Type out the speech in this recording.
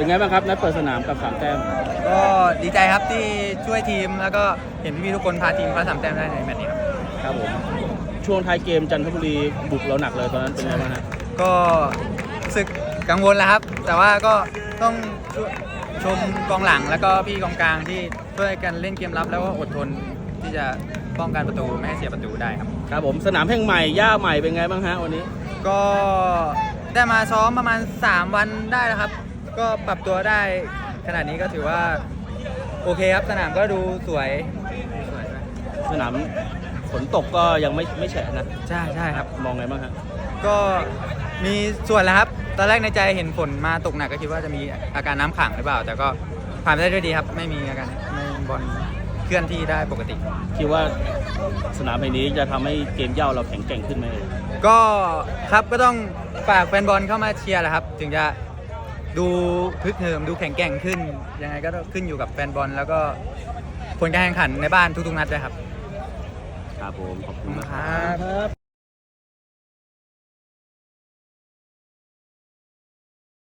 เป็นไงบ้างครับนัดเปิดสนามกับสามแต้มก็ดีใจครับที่ช่วยทีมแล้วก็เห็นพี่ๆทุกคนพาทีมคว้าสามแต้มได้ในแมตช์นี้ครับ ครับผมช่วงท้ายเกมจันทบุรีบุกเราหนักเลยตอนนั้นเป็นไงบ้างฮะก็รู้สึกกังวลแล้วครับ แต่ว่าก็ต้องชมกองหลังแล้วก็พี่กองกลางที่ช่วยกันเล่นเกมรับแล้วก็อดทนที่จะป้องกันประตูไม่ให้เสียประตูได้ครับ ครับผมสนามแห่งใหม่หญ้าใหม่เป็นไงบ้างฮะวันนี้ ก็ได้มาซ้อมประมาณ 3 วันได้แล้วครับ ก็ปรับตัวได้ขนาดนี้ก็ถือว่า โอเคครับสนามก็ดูสวยสวยสนามฝนตกก็ยังไม่ไม่แฉะนะใช่ใช่ครับ มองไงบ้างฮะก็มีส่วนแล้วครับ ตอนแรกในใจเห็นฝนมาตกหนักก็คิดว่าจะมีอาการน้ำขังหรือเปล่า แต่ก็ผ่านไปได้ด้วยดีครับ ไม่มีอาการไม่บอลเคลื่อนที่ได้ปกติ คิดว่าสนามแห่งนี้จะทำให้เกมเหย้าเราแข็งแกร่งขึ้นไหมเอ่ยก็ครับก็ต้องฝากแฟนบอลเข้ามาเชียร์แหละครับ ถึงจะ ดูพึกเหิมดูแข็งแกร่งขึ้น ยังไงก็ต้องขึ้นอยู่กับแฟนบอล แล้วก็ผลการแข่งขันในบ้านทุกๆนัดด้วยครับ ครับผม ขอบคุณมากครับครับ